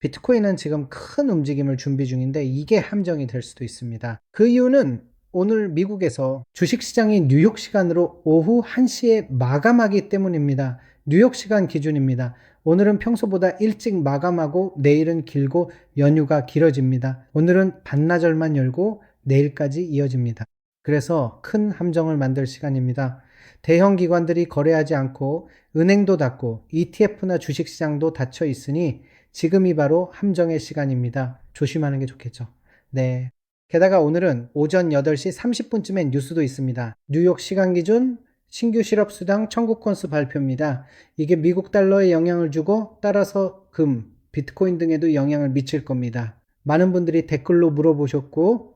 비트코인은 지금 큰 움직임을 준비 중인데 이게 함정이 될 수도 있습니다. 그 이유는 오늘 미국에서 주식시장이 뉴욕 시간으로 오후 1시에 마감하기 때문입니다. 뉴욕 시간 기준입니다. 오늘은 평소보다 일찍 마감하고 내일은 길고 연휴가 길어집니다. 오늘은 반나절만 열고 내일까지 이어집니다. 그래서 큰 함정을 만들 시간입니다. 대형 기관들이 거래하지 않고 은행도 닫고 ETF나 주식시장도 닫혀 있으니 지금이 바로 함정의 시간입니다. 조심하는 게 좋겠죠. 네. 게다가 오늘은 오전 8시 30분쯤에 뉴스도 있습니다. 뉴욕 시간 기준 신규 실업수당 청구 건수 발표입니다. 이게 미국 달러에 영향을 주고 따라서 금, 비트코인 등에도 영향을 미칠 겁니다. 많은 분들이 댓글로 물어보셨고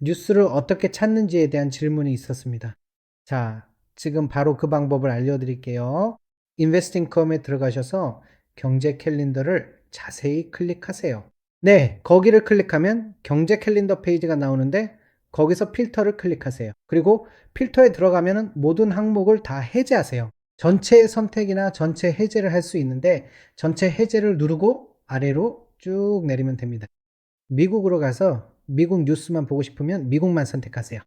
뉴스를 어떻게 찾는지에 대한 질문이 있었습니다. 자, 지금 바로 그 방법을 알려드릴게요. 인베스팅컴에 들어가셔서 경제 캘린더를 자세히 클릭하세요. 네, 거기를 클릭하면 경제 캘린더 페이지가 나오는데 거기서 필터를 클릭하세요. 그리고 필터에 들어가면 모든 항목을 다 해제하세요. 전체 선택이나 전체 해제를 할 수 있는데 전체 해제를 누르고 아래로 쭉 내리면 됩니다. 미국으로 가서 미국 뉴스만 보고 싶으면 미국만 선택하세요.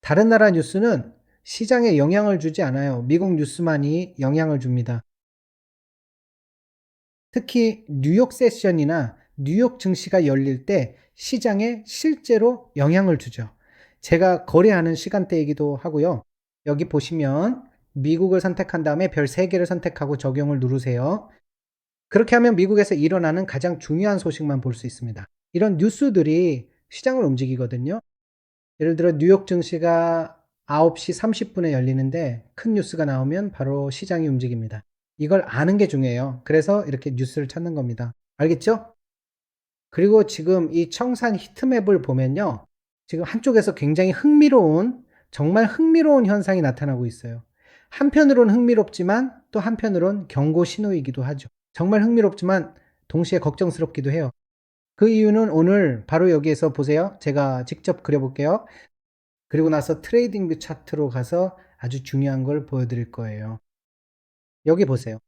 다른 나라 뉴스는 시장에 영향을 주지 않아요. 미국 뉴스만이 영향을 줍니다. 특히 뉴욕 세션이나 뉴욕 증시가 열릴 때 시장에 실제로 영향을 주죠. 제가 거래하는 시간대이기도 하고요. 여기 보시면 미국을 선택한 다음에 별 3개를 선택하고 적용을 누르세요. 그렇게 하면 미국에서 일어나는 가장 중요한 소식만 볼 수 있습니다. 이런 뉴스들이 시장을 움직이거든요. 예를 들어 뉴욕 증시가 9시 30분에 열리는데 큰 뉴스가 나오면 바로 시장이 움직입니다. 이걸 아는 게 중요해요. 그래서 이렇게 뉴스를 찾는 겁니다. 알겠죠? 그리고 지금 이 청산 히트맵을 보면요. 지금 한쪽에서 굉장히 흥미로운, 정말 흥미로운 현상이 나타나고 있어요. 한편으론 흥미롭지만 또 한편으론 경고 신호이기도 하죠. 정말 흥미롭지만 동시에 걱정스럽기도 해요. 그 이유는 오늘 바로 여기에서 보세요. 제가 직접 그려볼게요. 그리고 나서 트레이딩 뷰 차트로 가서 아주 중요한 걸 보여드릴 거예요. 여기 보세요.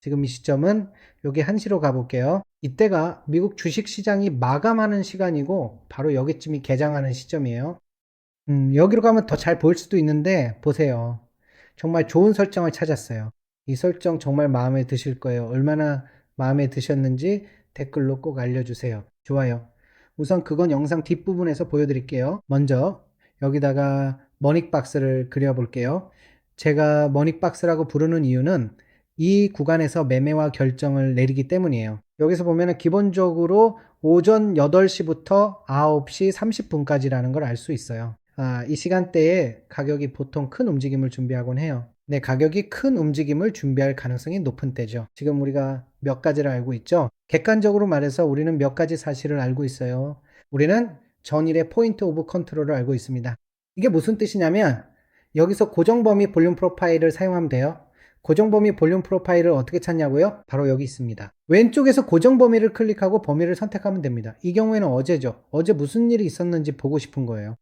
지금 이 시점은 여기 1시로 가볼게요. 이때가 미국 주식시장이 마감하는 시간이고 바로 여기쯤이 개장하는 시점이에요. 음, 여기로 가면 더 잘 보일 수도 있는데 보세요. 정말 좋은 설정을 찾았어요. 이 설정 정말 마음에 드실 거예요. 얼마나 마음에 드셨는지 댓글로 꼭 알려주세요. 좋아요. 우선 그건 영상 뒷부분에서 보여드릴게요. 먼저 여기다가 머닉박스를 그려볼게요. 제가 머닉박스라고 부르는 이유는 이 구간에서 매매와 결정을 내리기 때문이에요. 여기서 보면 기본적으로 오전 8시부터 9시 30분까지라는 걸 알 수 있어요. 아, 이 시간대에 가격이 보통 큰 움직임을 준비하곤 해요. 네, 가격이 큰 움직임을 준비할 가능성이 높은 때죠. 지금 우리가 몇 가지를 알고 있죠? 객관적으로 말해서 우리는 몇 가지 사실을 알고 있어요. 우리는 전일의 포인트 오브 컨트롤을 알고 있습니다. 이게 무슨 뜻이냐면 여기서 고정 범위 볼륨 프로파일을 사용하면 돼요. 고정 범위 볼륨 프로파일을 어떻게 찾냐고요? 바로 여기 있습니다. 왼쪽에서 고정 범위를 클릭하고 범위를 선택하면 됩니다. 이 경우에는 어제죠. 어제 무슨 일이 있었는지 보고 싶은 거예요.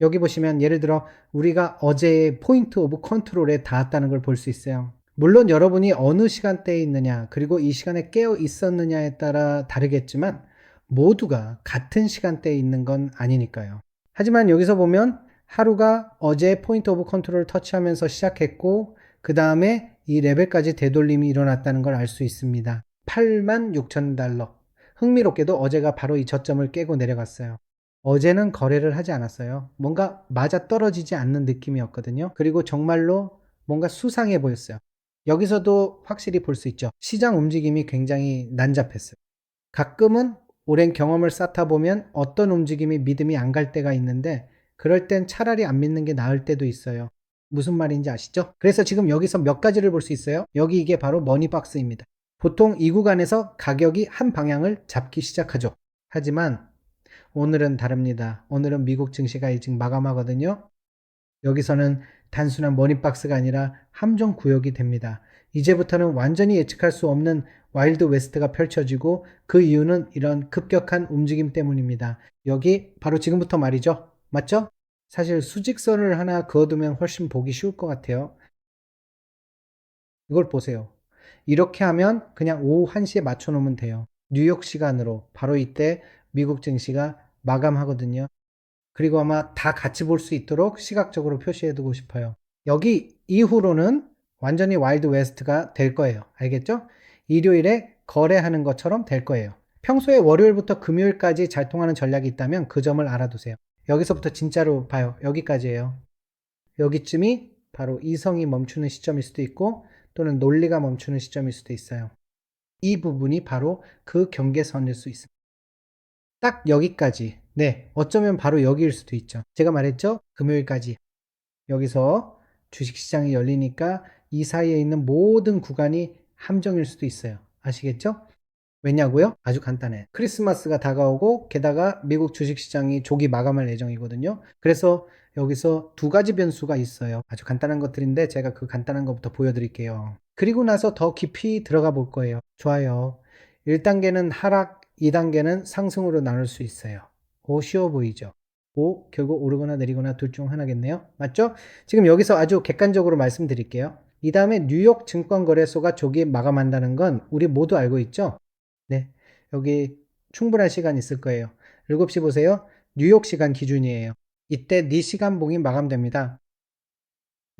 여기 보시면 예를 들어 우리가 어제 포인트 오브 컨트롤에 닿았다는 걸 볼 수 있어요. 물론 여러분이 어느 시간대에 있느냐 그리고 이 시간에 깨어 있었느냐에 따라 다르겠지만 모두가 같은 시간대에 있는 건 아니니까요. 하지만 여기서 보면 하루가 어제 포인트 오브 컨트롤을 터치하면서 시작했고 그 다음에 이 레벨까지 되돌림이 일어났다는 걸 알 수 있습니다. 8만 6천 달러. 흥미롭게도 어제가 바로 이 저점을 깨고 내려갔어요. 어제는 거래를 하지 않았어요. 뭔가 맞아 떨어지지 않는 느낌이었거든요. 그리고 정말로 뭔가 수상해 보였어요. 여기서도 확실히 볼 수 있죠. 시장 움직임이 굉장히 난잡했어요. 가끔은 오랜 경험을 쌓다 보면 어떤 움직임이 믿음이 안 갈 때가 있는데 그럴 땐 차라리 안 믿는 게 나을 때도 있어요. 무슨 말인지 아시죠? 그래서 지금 여기서 몇 가지를 볼 수 있어요. 여기 이게 바로 머니박스입니다. 보통 이 구간에서 가격이 한 방향을 잡기 시작하죠. 하지만 오늘은 다릅니다. 오늘은 미국 증시가 일찍 마감하거든요. 여기서는 단순한 머니박스가 아니라 함정 구역이 됩니다. 이제부터는 완전히 예측할 수 없는 와일드 웨스트가 펼쳐지고 그 이유는 이런 급격한 움직임 때문입니다. 여기 바로 지금부터 말이죠. 맞죠? 사실 수직선을 하나 그어두면 훨씬 보기 쉬울 것 같아요. 이걸 보세요. 이렇게 하면 그냥 오후 1시에 맞춰 놓으면 돼요. 뉴욕 시간으로 바로 이때 미국 증시가 마감하거든요. 그리고 아마 다 같이 볼 수 있도록 시각적으로 표시해 두고 싶어요. 여기 이후로는 완전히 와일드 웨스트가 될 거예요. 알겠죠? 일요일에 거래하는 것처럼 될 거예요. 평소에 월요일부터 금요일까지 잘 통하는 전략이 있다면 그 점을 알아두세요. 여기서부터 진짜로 봐요. 여기까지예요. 여기쯤이 바로 이성이 멈추는 시점일 수도 있고 또는 논리가 멈추는 시점일 수도 있어요. 이 부분이 바로 그 경계선일 수 있습니다. 딱 여기까지. 네, 어쩌면 바로 여기일 수도 있죠. 제가 말했죠? 금요일까지. 여기서 주식시장이 열리니까 이 사이에 있는 모든 구간이 함정일 수도 있어요. 아시겠죠? 왜냐고요? 아주 간단해. 크리스마스가 다가오고 게다가 미국 주식시장이 조기 마감할 예정이거든요. 그래서 여기서 두 가지 변수가 있어요. 아주 간단한 것들인데 제가 그 간단한 것부터 보여드릴게요. 그리고 나서 더 깊이 들어가 볼 거예요. 좋아요. 1단계는 하락, 2단계는 상승으로 나눌 수 있어요. 오, 쉬워 보이죠? 오, 결국 오르거나 내리거나 둘 중 하나겠네요. 맞죠? 지금 여기서 아주 객관적으로 말씀드릴게요. 이 다음에 뉴욕 증권거래소가 조기 마감한다는 건 우리 모두 알고 있죠? 네. 여기 충분한 시간 있을 거예요. 7시 보세요. 뉴욕 시간 기준이에요. 이때 4시간 봉이 마감됩니다.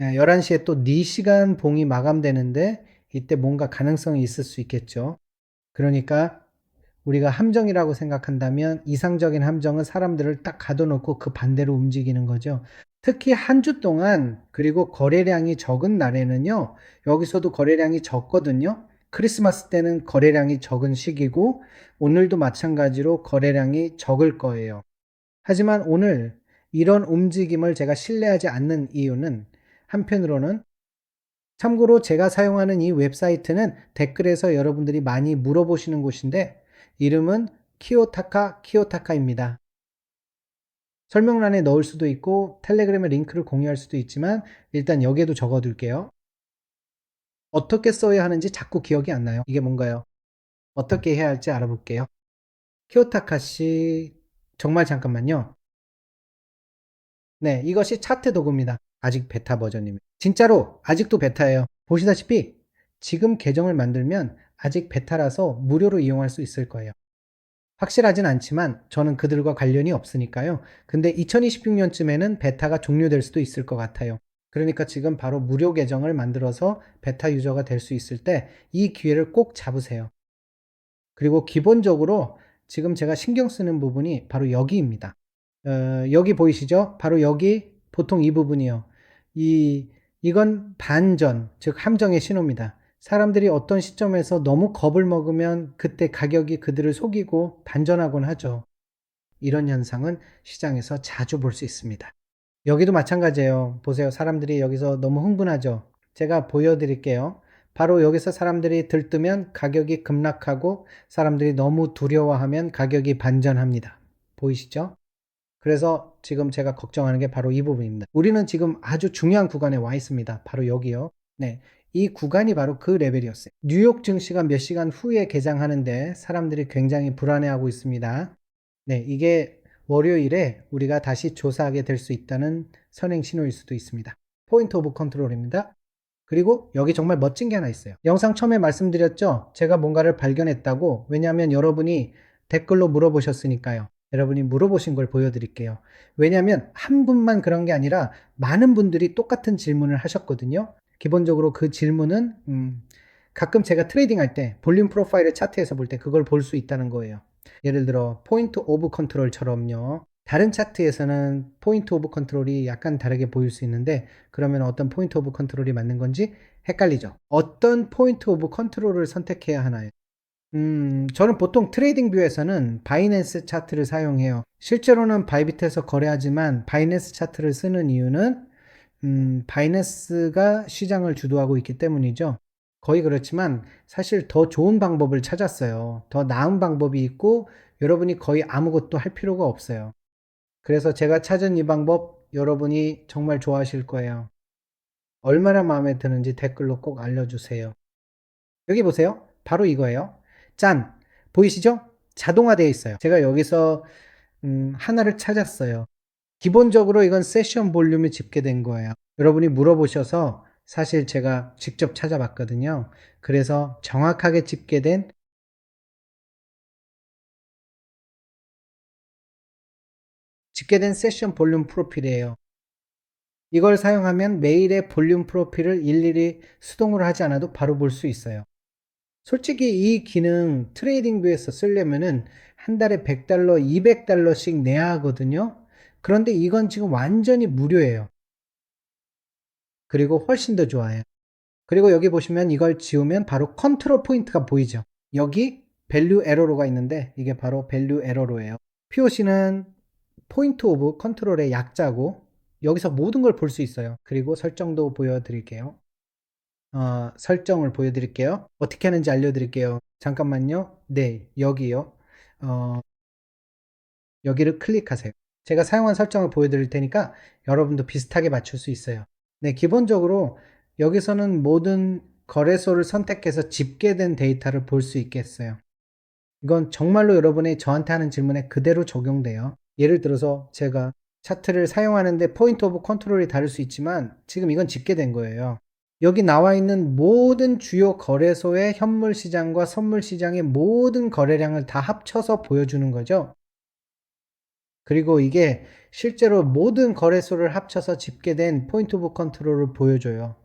11시에 또 4시간 봉이 마감되는데 이때 뭔가 가능성이 있을 수 있겠죠. 그러니까 우리가 함정이라고 생각한다면 이상적인 함정은 사람들을 딱 가둬놓고 그 반대로 움직이는 거죠. 특히 한 주 동안 그리고 거래량이 적은 날에는요. 여기서도 거래량이 적거든요. 크리스마스 때는 거래량이 적은 시기고 오늘도 마찬가지로 거래량이 적을 거예요. 하지만 오늘 이런 움직임을 제가 신뢰하지 않는 이유는 한편으로는 참고로 제가 사용하는 이 웹사이트는 댓글에서 여러분들이 많이 물어보시는 곳인데 이름은 키오타카 키오타카입니다. 설명란에 넣을 수도 있고 텔레그램에 링크를 공유할 수도 있지만 일단 여기에도 적어둘게요. 어떻게 써야 하는지 자꾸 기억이 안 나요. 이게 뭔가요? 어떻게 해야 할지 알아볼게요. 키오타카 씨 정말 잠깐만요. 네, 이것이 차트 도구입니다. 아직 베타 버전입니다. 진짜로 아직도 베타예요. 보시다시피 지금 계정을 만들면 아직 베타라서 무료로 이용할 수 있을 거예요. 확실하진 않지만 저는 그들과 관련이 없으니까요. 근데 2026년쯤에는 베타가 종료될 수도 있을 것 같아요. 그러니까 지금 바로 무료 계정을 만들어서 베타 유저가 될 수 있을 때 이 기회를 꼭 잡으세요. 그리고 기본적으로 지금 제가 신경 쓰는 부분이 바로 여기입니다. 어, 여기 보이시죠? 바로 여기 보통 이 부분이요. 이 이건 반전, 즉 함정의 신호입니다. 사람들이 어떤 시점에서 너무 겁을 먹으면 그때 가격이 그들을 속이고 반전하곤 하죠. 이런 현상은 시장에서 자주 볼 수 있습니다. 여기도 마찬가지예요. 보세요. 사람들이 여기서 너무 흥분하죠. 제가 보여드릴게요. 바로 여기서 사람들이 들뜨면 가격이 급락하고 사람들이 너무 두려워하면 가격이 반전합니다. 보이시죠? 그래서 지금 제가 걱정하는 게 바로 이 부분입니다. 우리는 지금 아주 중요한 구간에 와 있습니다. 바로 여기요. 네. 이 구간이 바로 그 레벨이었어요. 뉴욕 증시가 몇 시간 후에 개장하는데 사람들이 굉장히 불안해하고 있습니다. 네, 이게 월요일에 우리가 다시 조사하게 될 수 있다는 선행 신호일 수도 있습니다. 포인트 오브 컨트롤입니다. 그리고 여기 정말 멋진 게 하나 있어요. 영상 처음에 말씀드렸죠? 제가 뭔가를 발견했다고. 왜냐하면 여러분이 댓글로 물어보셨으니까요. 여러분이 물어보신 걸 보여드릴게요. 왜냐하면 한 분만 그런 게 아니라 많은 분들이 똑같은 질문을 하셨거든요. 기본적으로 그 질문은 음, 가끔 제가 트레이딩 할 때 볼륨 프로파일을 차트에서 볼 때 그걸 볼 수 있다는 거예요. 예를 들어 포인트 오브 컨트롤처럼요. 다른 차트에서는 포인트 오브 컨트롤이 약간 다르게 보일 수 있는데 그러면 어떤 포인트 오브 컨트롤이 맞는 건지 헷갈리죠. 어떤 포인트 오브 컨트롤을 선택해야 하나요? 음, 저는 보통 트레이딩 뷰에서는 바이낸스 차트를 사용해요. 실제로는 바이빗에서 거래하지만 바이낸스 차트를 쓰는 이유는 음, 바이낸스가 시장을 주도하고 있기 때문이죠. 거의 그렇지만 사실 더 좋은 방법을 찾았어요. 더 나은 방법이 있고 여러분이 거의 아무것도 할 필요가 없어요. 그래서 제가 찾은 이 방법 여러분이 정말 좋아하실 거예요. 얼마나 마음에 드는지 댓글로 꼭 알려주세요. 여기 보세요. 바로 이거예요. 짠! 보이시죠? 자동화되어 있어요. 제가 여기서 음, 하나를 찾았어요. 기본적으로 이건 세션 볼륨이 집계된 거예요. 여러분이 물어보셔서 사실 제가 직접 찾아봤거든요. 그래서 정확하게 집계된 집계된 세션 볼륨 프로필이에요. 이걸 사용하면 매일의 볼륨 프로필을 일일이 수동으로 하지 않아도 바로 볼 수 있어요. 솔직히 이 기능 트레이딩뷰에서 쓰려면은 한 달에 100달러, 200달러씩 내야 하거든요. 그런데 이건 지금 완전히 무료예요. 그리고 훨씬 더 좋아요. 그리고 여기 보시면 이걸 지우면 바로 컨트롤 포인트가 보이죠. 여기 밸류 에러로가 있는데 이게 바로 밸류 에러로예요. POC는 포인트 오브 컨트롤의 약자고 여기서 모든 걸 볼 수 있어요. 그리고 설정도 보여드릴게요. 어, 설정을 보여드릴게요. 어떻게 하는지 알려드릴게요. 잠깐만요. 네, 여기요. 어, 여기를 클릭하세요. 제가 사용한 설정을 보여드릴 테니까 여러분도 비슷하게 맞출 수 있어요. 네, 기본적으로 여기서는 모든 거래소를 선택해서 집계된 데이터를 볼 수 있겠어요. 이건 정말로 여러분이 저한테 하는 질문에 그대로 적용돼요. 예를 들어서 제가 차트를 사용하는데 포인트 오브 컨트롤이 다를 수 있지만 지금 이건 집계된 거예요. 여기 나와 있는 모든 주요 거래소의 현물 시장과 선물 시장의 모든 거래량을 다 합쳐서 보여주는 거죠. 그리고 이게 실제로 모든 거래소를 합쳐서 집계된 포인트 오브 컨트롤을 보여줘요.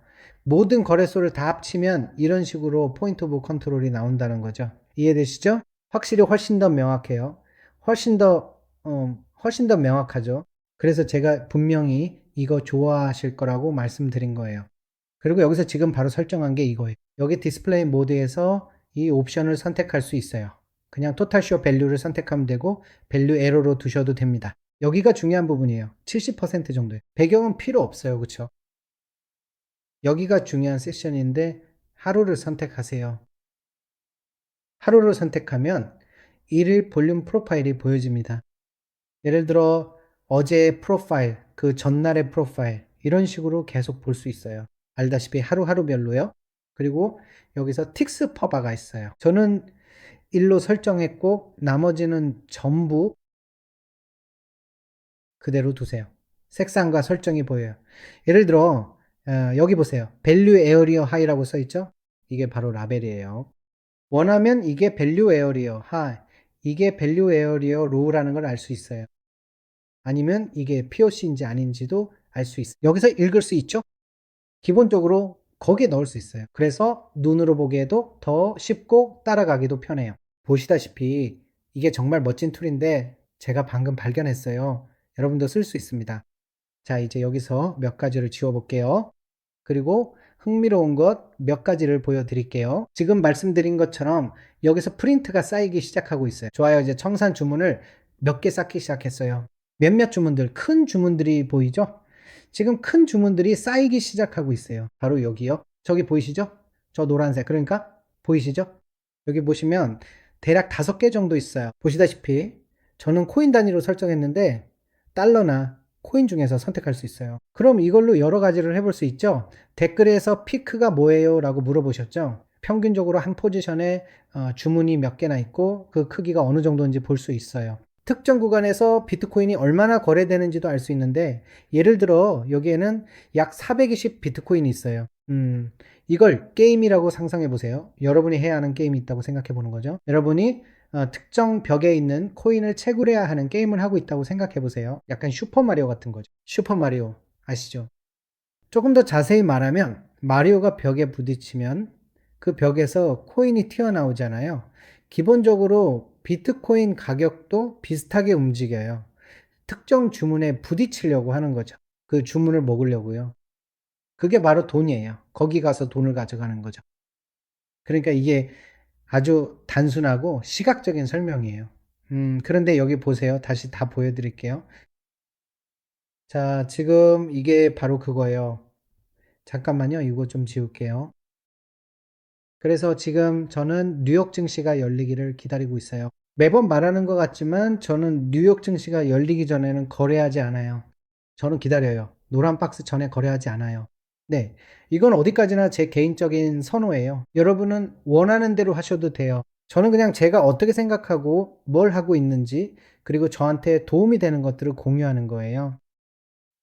모든 거래소를 다 합치면 이런 식으로 포인트 오브 컨트롤이 나온다는 거죠. 이해되시죠? 확실히 훨씬 더 명확해요. 훨씬 더, 어, 훨씬 더 명확하죠. 그래서 제가 분명히 이거 좋아하실 거라고 말씀드린 거예요. 그리고 여기서 지금 바로 설정한 게 이거예요. 여기 디스플레이 모드에서 이 옵션을 선택할 수 있어요. 그냥 토탈 쇼 밸류를 선택하면 되고 밸류 에러로 두셔도 됩니다. 여기가 중요한 부분이에요. 70% 정도예요. 배경은 필요 없어요. 그렇죠? 여기가 중요한 세션인데 하루를 선택하세요. 하루를 선택하면 일일 볼륨 프로파일이 보여집니다. 예를 들어 어제의 프로파일, 그 전날의 프로파일 이런 식으로 계속 볼 수 있어요. 알다시피 하루하루별로요. 그리고 여기서 틱스 퍼바가 있어요. 저는 1로 설정했고 나머지는 전부 그대로 두세요. 색상과 설정이 보여요. 예를 들어 어, 여기 보세요. 밸류 에어리어 하이라고 써 있죠? 이게 바로 라벨이에요. 원하면 이게 밸류 에어리어 하이, 이게 밸류 에어리어 로우라는 걸 알 수 있어요. 아니면 이게 POC인지 아닌지도 알 수 있어요. 여기서 읽을 수 있죠? 기본적으로 거기에 넣을 수 있어요. 그래서 눈으로 보기에도 더 쉽고 따라가기도 편해요. 보시다시피 이게 정말 멋진 툴인데 제가 방금 발견했어요. 여러분도 쓸 수 있습니다. 자, 이제 여기서 몇 가지를 지워 볼게요. 그리고 흥미로운 것 몇 가지를 보여드릴게요. 지금 말씀드린 것처럼 여기서 프린트가 쌓이기 시작하고 있어요. 좋아요. 이제 청산 주문을 몇 개 쌓기 시작했어요. 몇몇 주문들, 큰 주문들이 보이죠? 지금 큰 주문들이 쌓이기 시작하고 있어요. 바로 여기요. 저기 보이시죠? 저 노란색. 그러니까 보이시죠? 여기 보시면 대략 다섯 개 정도 있어요. 보시다시피 저는 코인 단위로 설정했는데 달러나 코인 중에서 선택할 수 있어요. 그럼 이걸로 여러 가지를 해볼 수 있죠. 댓글에서 피크가 뭐예요? 라고 물어보셨죠. 평균적으로 한 포지션에 어, 주문이 몇 개나 있고 그 크기가 어느 정도인지 볼 수 있어요. 특정 구간에서 비트코인이 얼마나 거래되는지도 알 수 있는데 예를 들어 여기에는 약 420 비트코인이 있어요. 음, 이걸 게임이라고 상상해 보세요. 여러분이 해야 하는 게임이 있다고 생각해 보는 거죠. 여러분이 어, 특정 벽에 있는 코인을 채굴해야 하는 게임을 하고 있다고 생각해 보세요. 약간 슈퍼마리오 같은 거죠. 슈퍼마리오 아시죠? 조금 더 자세히 말하면 마리오가 벽에 부딪히면 그 벽에서 코인이 튀어나오잖아요. 기본적으로 비트코인 가격도 비슷하게 움직여요. 특정 주문에 부딪히려고 하는 거죠. 그 주문을 먹으려고요. 그게 바로 돈이에요. 거기 가서 돈을 가져가는 거죠. 그러니까 이게 아주 단순하고 시각적인 설명이에요. 음, 그런데 여기 보세요. 다시 다 보여드릴게요. 자, 지금 이게 바로 그거예요. 잠깐만요. 이거 좀 지울게요. 그래서 지금 저는 뉴욕 증시가 열리기를 기다리고 있어요. 매번 말하는 것 같지만 저는 뉴욕 증시가 열리기 전에는 거래하지 않아요. 저는 기다려요. 노란 박스 전에 거래하지 않아요. 네. 이건 어디까지나 제 개인적인 선호예요. 여러분은 원하는 대로 하셔도 돼요. 저는 그냥 제가 어떻게 생각하고 뭘 하고 있는지 그리고 저한테 도움이 되는 것들을 공유하는 거예요.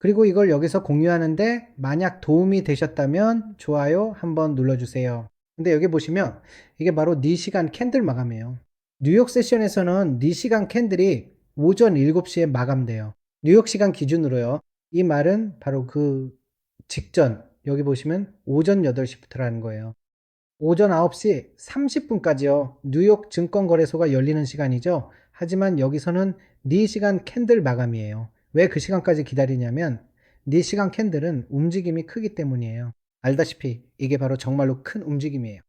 그리고 이걸 여기서 공유하는데 만약 도움이 되셨다면 좋아요 한번 눌러주세요. 근데 여기 보시면 이게 바로 4시간 캔들 마감이에요. 뉴욕 세션에서는 4시간 캔들이 오전 7시에 마감돼요. 뉴욕 시간 기준으로요. 이 말은 바로 그 직전, 여기 보시면 오전 8시부터라는 거예요. 오전 9시 30분까지요. 뉴욕 증권거래소가 열리는 시간이죠. 하지만 여기서는 4시간 캔들 마감이에요. 왜 그 시간까지 기다리냐면 4시간 캔들은 움직임이 크기 때문이에요. 알다시피 이게 바로 정말로 큰 움직임이에요.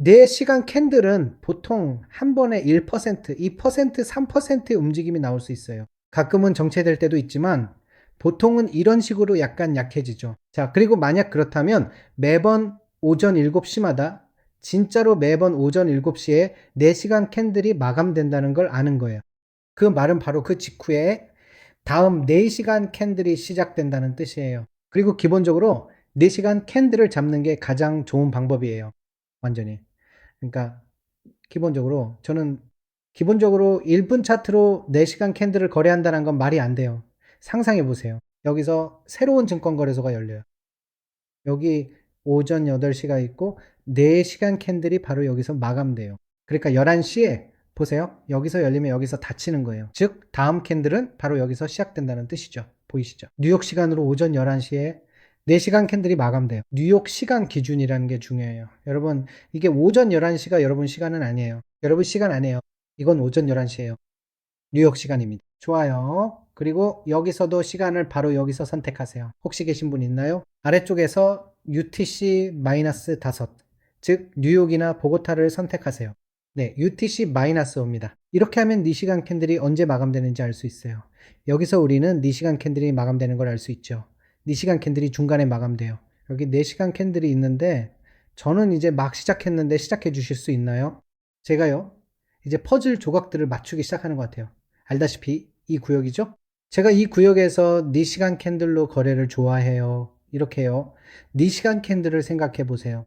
4시간 캔들은 보통 한 번에 1%, 2%, 3%의 움직임이 나올 수 있어요. 가끔은 정체될 때도 있지만 보통은 이런 식으로 약간 약해지죠. 자, 그리고 만약 그렇다면 매번 오전 7시마다 진짜로 매번 오전 7시에 4시간 캔들이 마감된다는 걸 아는 거예요. 그 말은 바로 그 직후에 다음 4시간 캔들이 시작된다는 뜻이에요. 그리고 기본적으로 4시간 캔들을 잡는 게 가장 좋은 방법이에요. 완전히. 그러니까 기본적으로 저는 기본적으로 1분 차트로 4시간 캔들을 거래한다는 건 말이 안 돼요. 상상해 보세요. 여기서 새로운 증권 거래소가 열려요. 여기 오전 8시가 있고 4시간 캔들이 바로 여기서 마감돼요. 그러니까 11시에 보세요. 여기서 열리면 여기서 닫히는 거예요. 즉 다음 캔들은 바로 여기서 시작된다는 뜻이죠. 보이시죠? 뉴욕 시간으로 오전 11시에 4시간 캔들이 마감돼요. 뉴욕 시간 기준이라는 게 중요해요. 여러분, 이게 오전 11시가 여러분 시간은 아니에요. 여러분 시간 아니에요. 이건 오전 11시예요. 뉴욕 시간입니다. 좋아요. 그리고 여기서도 시간을 바로 여기서 선택하세요. 혹시 계신 분 있나요? 아래쪽에서 UTC-5, 즉 뉴욕이나 보고타를 선택하세요. 네, UTC-5입니다. 이렇게 하면 4시간 캔들이 언제 마감되는지 알 수 있어요. 여기서 우리는 4시간 캔들이 마감되는 걸 알 수 있죠. 4시간 캔들이 중간에 마감돼요. 여기 4시간 캔들이 있는데 저는 이제 막 시작했는데 시작해 주실 수 있나요? 제가요. 이제 퍼즐 조각들을 맞추기 시작하는 것 같아요. 알다시피 이 구역이죠? 제가 이 구역에서 4시간 캔들로 거래를 좋아해요. 이렇게요. 4시간 캔들을 생각해 보세요.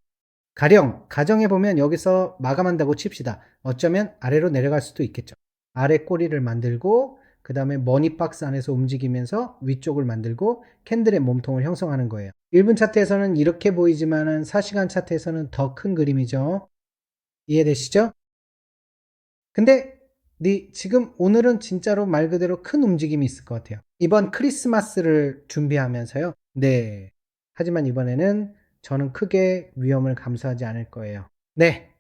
가령 가정해 보면 여기서 마감한다고 칩시다. 어쩌면 아래로 내려갈 수도 있겠죠. 아래 꼬리를 만들고 그 다음에 머니박스 안에서 움직이면서 위쪽을 만들고 캔들의 몸통을 형성하는 거예요. 1분 차트에서는 이렇게 보이지만은 4시간 차트에서는 더 큰 그림이죠. 이해되시죠? 근데 네, 지금 오늘은 진짜로 말 그대로 큰 움직임이 있을 것 같아요. 이번 크리스마스를 준비하면서요. 네. 하지만 이번에는 저는 크게 위험을 감수하지 않을 거예요. 네.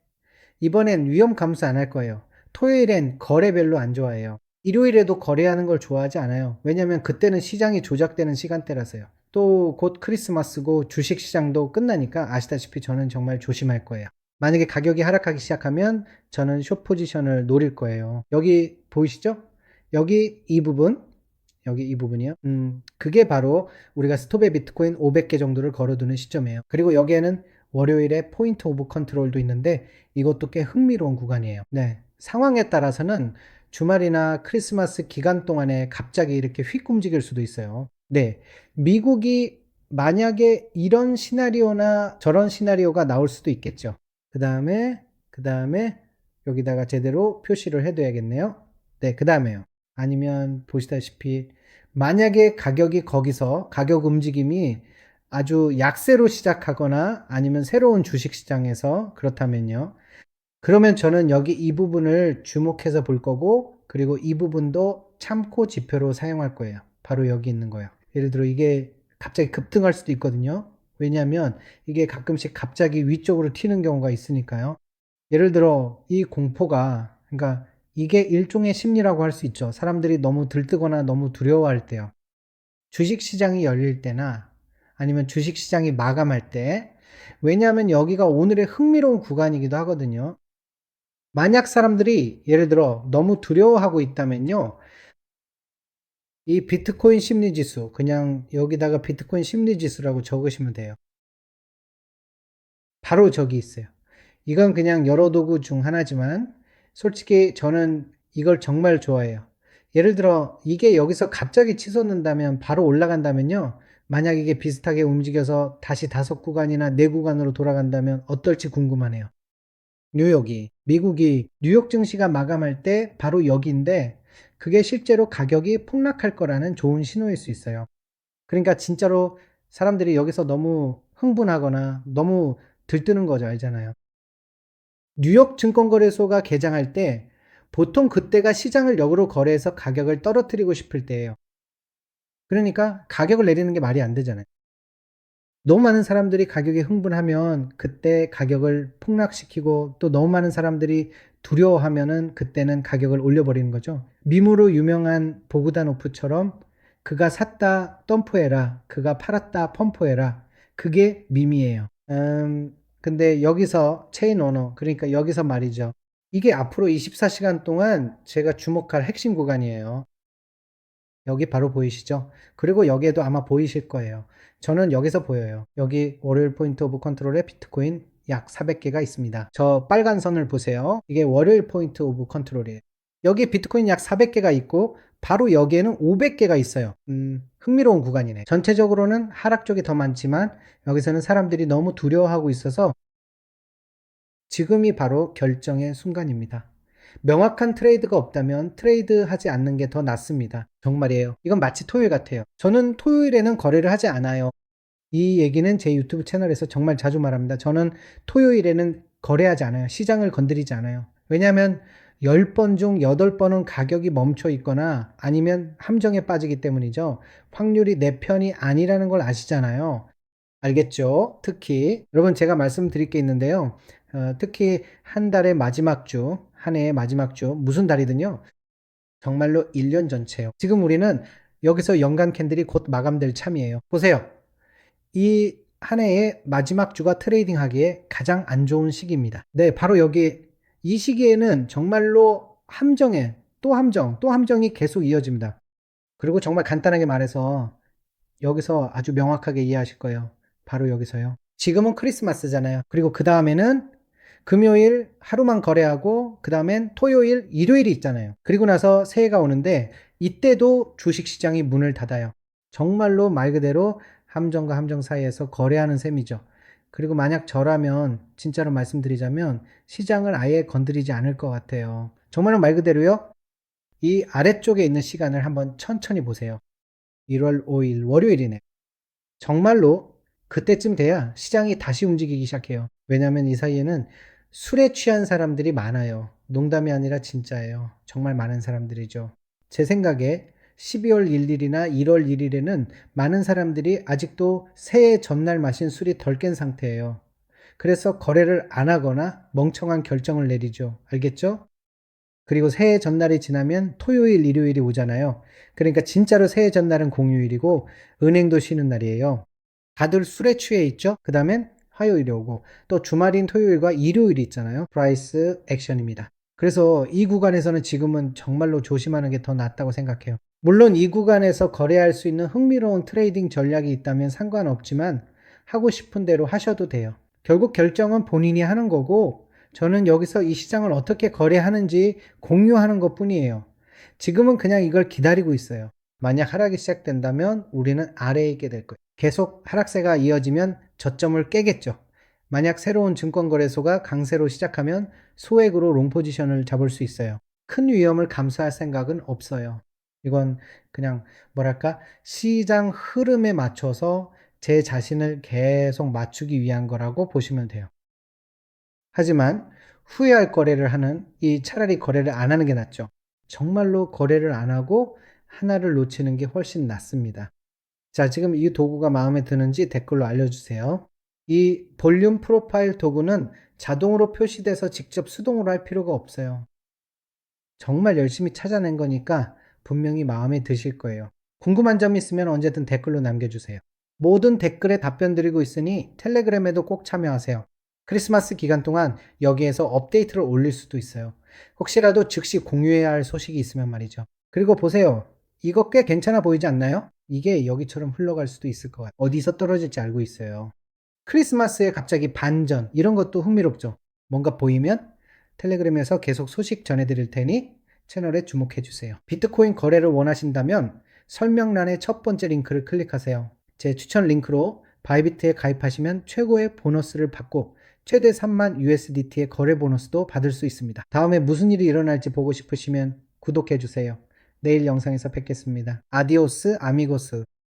이번엔 위험 감수 안 할 거예요. 토요일엔 거래 별로 안 좋아해요. 일요일에도 거래하는 걸 좋아하지 않아요. 왜냐면 그때는 시장이 조작되는 시간대라서요. 또 곧 크리스마스고 주식 시장도 끝나니까 아시다시피 저는 정말 조심할 거예요. 만약에 가격이 하락하기 시작하면 저는 숏 포지션을 노릴 거예요. 여기 보이시죠? 여기 이 부분, 여기 이 부분이요. 음, 그게 바로 우리가 스톱에 비트코인 500개 정도를 걸어두는 시점이에요. 그리고 여기에는 월요일에 포인트 오브 컨트롤도 있는데 이것도 꽤 흥미로운 구간이에요. 네. 상황에 따라서는 주말이나 크리스마스 기간 동안에 갑자기 이렇게 휙 움직일 수도 있어요. 네. 미국이 만약에 이런 시나리오나 저런 시나리오가 나올 수도 있겠죠. 그 다음에, 그 다음에 여기다가 제대로 표시를 해둬야겠네요. 네, 그 다음에요. 아니면 보시다시피 만약에 가격이 거기서 가격 움직임이 아주 약세로 시작하거나 아니면 새로운 주식 시장에서 그렇다면요. 그러면 저는 여기 이 부분을 주목해서 볼 거고 그리고 이 부분도 참고 지표로 사용할 거예요. 바로 여기 있는 거예요. 예를 들어 이게 갑자기 급등할 수도 있거든요. 왜냐하면 이게 가끔씩 갑자기 위쪽으로 튀는 경우가 있으니까요. 예를 들어 이 공포가 그러니까 이게 일종의 심리라고 할 수 있죠. 사람들이 너무 들뜨거나 너무 두려워할 때요. 주식 시장이 열릴 때나 아니면 주식 시장이 마감할 때 왜냐하면 여기가 오늘의 흥미로운 구간이기도 하거든요. 만약 사람들이 예를 들어 너무 두려워하고 있다면요. 이 비트코인 심리 지수 그냥 여기다가 비트코인 심리 지수라고 적으시면 돼요. 바로 저기 있어요. 이건 그냥 여러 도구 중 하나지만 솔직히 저는 이걸 정말 좋아해요. 예를 들어 이게 여기서 갑자기 치솟는다면 바로 올라간다면요. 만약 이게 비슷하게 움직여서 다시 다섯 구간이나 네 구간으로 돌아간다면 어떨지 궁금하네요. 뉴욕이 미국이 뉴욕 증시가 마감할 때 바로 여기인데 그게 실제로 가격이 폭락할 거라는 좋은 신호일 수 있어요. 그러니까 진짜로 사람들이 여기서 너무 흥분하거나 너무 들뜨는 거죠. 알잖아요. 뉴욕 증권거래소가 개장할 때 보통 그때가 시장을 역으로 거래해서 가격을 떨어뜨리고 싶을 때예요. 그러니까 가격을 내리는 게 말이 안 되잖아요. 너무 많은 사람들이 가격에 흥분하면 그때 가격을 폭락시키고 또 너무 많은 사람들이 두려워하면은 그때는 가격을 올려버리는 거죠. 밈으로 유명한 보그다노프처럼 그가 샀다 덤프해라, 그가 팔았다 펌프해라. 그게 밈이에요. 음, 근데 여기서 체인 오너, 그러니까 여기서 말이죠. 이게 앞으로 24시간 동안 제가 주목할 핵심 구간이에요. 여기 바로 보이시죠? 그리고 여기에도 아마 보이실 거예요. 저는 여기서 보여요. 여기 월요일 포인트 오브 컨트롤에 비트코인 약 400개가 있습니다. 저 빨간 선을 보세요. 이게 월요일 포인트 오브 컨트롤이에요. 여기 비트코인 약 400개가 있고 바로 여기에는 500개가 있어요. 음, 흥미로운 구간이네. 전체적으로는 하락 쪽이 더 많지만 여기서는 사람들이 너무 두려워하고 있어서 지금이 바로 결정의 순간입니다. 명확한 트레이드가 없다면 트레이드 하지 않는 게 더 낫습니다. 정말이에요. 이건 마치 토요일 같아요. 저는 토요일에는 거래를 하지 않아요. 이 얘기는 제 유튜브 채널에서 정말 자주 말합니다. 저는 토요일에는 거래하지 않아요. 시장을 건드리지 않아요. 왜냐하면 10번 중 8번은 가격이 멈춰 있거나 아니면 함정에 빠지기 때문이죠. 확률이 내 편이 아니라는 걸 아시잖아요. 알겠죠? 특히 여러분 제가 말씀드릴 게 있는데요. 어, 특히 한 달의 마지막 주, 한 해의 마지막 주 무슨 달이든요. 정말로 1년 전체요. 지금 우리는 여기서 연간 캔들이 곧 마감될 참이에요. 보세요. 이 한 해의 마지막 주가 트레이딩 하기에 가장 안 좋은 시기입니다. 네, 바로 여기 이 시기에는 정말로 함정에 또 함정, 또 함정이 계속 이어집니다. 그리고 정말 간단하게 말해서 여기서 아주 명확하게 이해하실 거예요. 바로 여기서요. 지금은 크리스마스잖아요. 그리고 그 다음에는 금요일 하루만 거래하고 그 다음엔 토요일, 일요일이 있잖아요. 그리고 나서 새해가 오는데 이때도 주식시장이 문을 닫아요. 정말로 말 그대로 함정과 함정 사이에서 거래하는 셈이죠. 그리고 만약 저라면 진짜로 말씀드리자면 시장을 아예 건드리지 않을 것 같아요. 정말로 말 그대로요. 이 아래쪽에 있는 시간을 한번 천천히 보세요. 1월 5일 월요일이네. 정말로 그때쯤 돼야 시장이 다시 움직이기 시작해요. 왜냐하면 이 사이에는 술에 취한 사람들이 많아요. 농담이 아니라 진짜예요. 정말 많은 사람들이죠. 제 생각에 12월 1일이나 1월 1일에는 많은 사람들이 아직도 새해 전날 마신 술이 덜 깬 상태예요. 그래서 거래를 안 하거나 멍청한 결정을 내리죠. 알겠죠? 그리고 새해 전날이 지나면 토요일, 일요일이 오잖아요. 그러니까 진짜로 새해 전날은 공휴일이고 은행도 쉬는 날이에요. 다들 술에 취해 있죠? 그 다음엔 화요일이 오고 또 주말인 토요일과 일요일이 있잖아요. 프라이스 액션입니다. 그래서 이 구간에서는 지금은 정말로 조심하는 게 더 낫다고 생각해요. 물론 이 구간에서 거래할 수 있는 흥미로운 트레이딩 전략이 있다면 상관없지만 하고 싶은 대로 하셔도 돼요. 결국 결정은 본인이 하는 거고 저는 여기서 이 시장을 어떻게 거래하는지 공유하는 것 뿐이에요. 지금은 그냥 이걸 기다리고 있어요. 만약 하락이 시작된다면 우리는 아래에 있게 될 거예요. 계속 하락세가 이어지면 저점을 깨겠죠. 만약 새로운 증권거래소가 강세로 시작하면 소액으로 롱 포지션을 잡을 수 있어요. 큰 위험을 감수할 생각은 없어요. 이건 그냥 뭐랄까 시장 흐름에 맞춰서 제 자신을 계속 맞추기 위한 거라고 보시면 돼요. 하지만 후회할 거래를 하는 이 차라리 거래를 안 하는 게 낫죠. 정말로 거래를 안 하고 하나를 놓치는 게 훨씬 낫습니다. 자, 지금 이 도구가 마음에 드는지 댓글로 알려주세요. 이 볼륨 프로파일 도구는 자동으로 표시돼서 직접 수동으로 할 필요가 없어요. 정말 열심히 찾아낸 거니까 분명히 마음에 드실 거예요. 궁금한 점 있으면 언제든 댓글로 남겨주세요. 모든 댓글에 답변 드리고 있으니 텔레그램에도 꼭 참여하세요. 크리스마스 기간 동안 여기에서 업데이트를 올릴 수도 있어요. 혹시라도 즉시 공유해야 할 소식이 있으면 말이죠. 그리고 보세요. 이거 꽤 괜찮아 보이지 않나요? 이게 여기처럼 흘러갈 수도 있을 것 같아요. 어디서 떨어질지 알고 있어요. 크리스마스에 갑자기 반전 이런 것도 흥미롭죠. 뭔가 보이면 텔레그램에서 계속 소식 전해드릴 테니 채널에 주목해 주세요. 비트코인 거래를 원하신다면 설명란의 첫 번째 링크를 클릭하세요. 제 추천 링크로 바이비트에 가입하시면 최고의 보너스를 받고 최대 3만 USDT의 거래 보너스도 받을 수 있습니다. 다음에 무슨 일이 일어날지 보고 싶으시면 구독해 주세요. 내일 영상에서 뵙겠습니다. 아디오스 아미고스